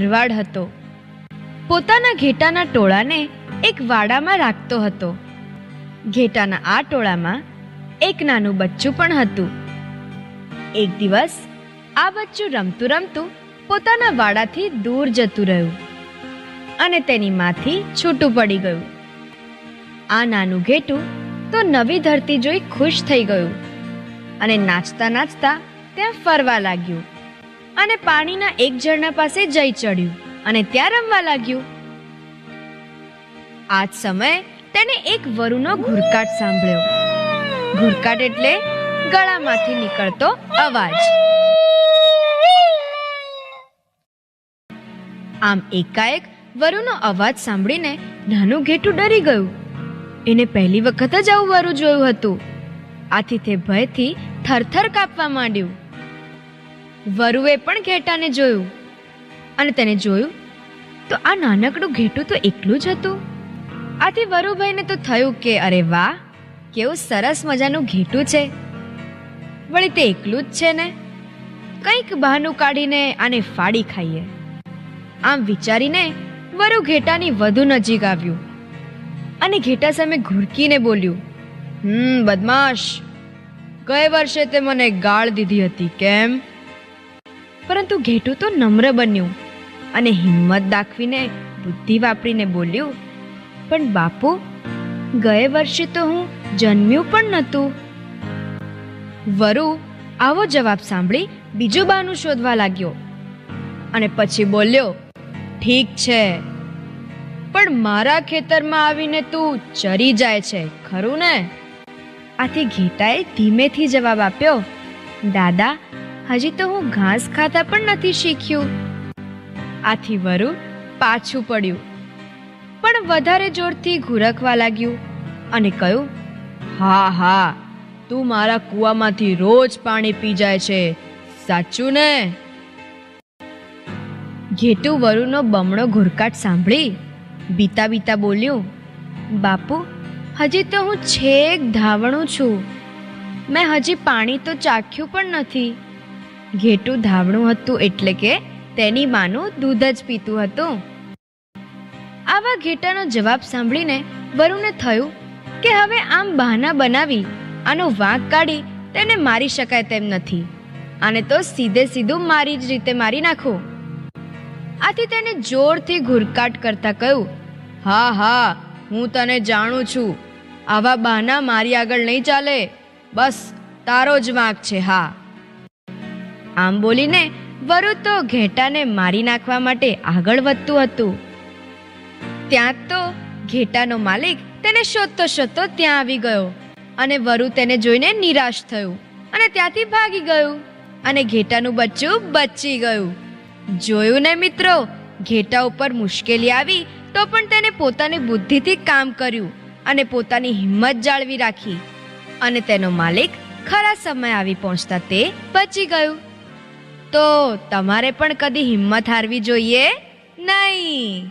ભરવાડ હતો. પોતાના ઘેટાના ટોળાને એક વાડામાં રાખતો હતો. ઘેટાના આ ટોળામાં એક નાનું બચ્ચું પણ હતું. એક દિવસ આ બચ્ચું રમતું રમતું પોતાના વાડાથી દૂર જતું રહ્યું અને તેની માથી છૂટું પડી ગયું. આ નાનું ઘેટું તો નવી ધરતી જોઈ ખુશ થઈ ગયું અને નાચતા નાચતા ત્યાં ફરવા લાગ્યું. અને પાણીના એક ઝરણા પાસે જઈ ચડ્યું અને ત્યાં રમવા લાગ્યું. આ જ સમયે તેને એક વરુનો ઘુરકાટ સાંભળ્યો. ઘુરકાટ એટલે ગળામાંથી નીકળતો અવાજ. આમ એકાએક વરુનો અવાજ સાંભળીને નાનું ઘેટું ડરી ગયું. એને પહેલી વખત જ આવું વરુ જોયું હતું. આથી તે ભયથી થરથર કાપવા માંડ્યું. વરુએ પણ ઘેટાને જોયું અને તેને જોયું તો આ નાનકડું ઘેટું તો એકલું જ હતું. આથી વરુભાઈને તો થયું કે, અરે વાહ, કેવું સરસ મજાનું ઘેટું છે. વળી તે એકલું જ છે ને? કંઈક બહાનું કાઢીને આને ફાડી ખાઈએ. આમ વિચારીને વરુ ઘેટાની વધુ નજીક આવ્યું અને ઘેટા સામે ઘુરકીને બોલ્યું, હમ, બદમાશ. ગયે વર્ષે તે મને ગાળ દીધી હતી, કેમ? પરંતુ ઘેટું તો નમ્ર બન્યું અને હિંમત દાખવીને બુદ્ધિ વાપરીને બોલ્યું, પણ બાપુ, ગયે વર્ષે તો હું જન્મ્યું પણ નહોતું. વરુ આવો જવાબ સાંભળી બીજું બહાનું શોધવા લાગ્યો અને પછી બોલ્યો, ઠીક છે, પણ મારા ખેતરમાં આવીને તું ચરી જાય છે, ખરું ને? આથી ઘેટાએ ધીમેથી જવાબ આપ્યો, દાદા હજી તો હું ઘાસ ખાતા પણ નથી શીખ્યું. આથી વરુ પાછું પડ્યું. પણ વધારે જોરથી ઘુરકવા લાગ્યું અને કહ્યું, હા હા, તું મારા કૂવામાંથી રોજ પાણી પી જાય છે. સાચું ને? ઘેટું વરુનો બમણો ઘુરકાટ સાંભળી બીતા બીતા બોલ્યું, બાપુ, હજી તો હું છેક ધાવણું છું. મેં હજી પાણી તો ચાખ્યું પણ નથી. ઘેટું ધાવણું હતું એટલે કે તેની માનું દૂધ જ પીતું હતું. આવા ઘેટાનો જવાબ સાંભળીને વરુને થયું કે હવે આમ બહાના બનાવી આનો વાંક કાઢી તેને મારી શકાય તેમ નથી. આને તો સીધે સીધું મારી જ રીતે મારી નાખો. આથી તેને જોરથી ઘુરકાટ કરતા કહ્યું, હા હા, હું તને જાણું છું. આવા બહાના મારી આગળ નહીં ચાલે. બસ, તારો જ વાંક છે, હા. આમ બોલીને વરુ તો ઘેટાને મારી નાખવા માટે આગળ વધતું હતું. ત્યાં તો ઘેટાનો માલિક તેને શોધતો શોધતો ત્યાં આવી ગયો અને વરુ તેને જોઈને નિરાશ થયું અને ત્યાંથી ભાગી ગયું અને ઘેટાનું બચ્ચું બચી ગયું. જોયું ને મિત્રો, ઘેટા ઉપર મુશ્કેલી આવી તો પણ તેને પોતાની બુદ્ધિથી કામ કર્યું અને પોતાની હિંમત જાળવી રાખી અને તેનો માલિક ખરા સમય આવી પહોંચતા તે બચી ગયું. તો તમારે પણ કદી હિંમત હારવી જોઈએ? નહીં.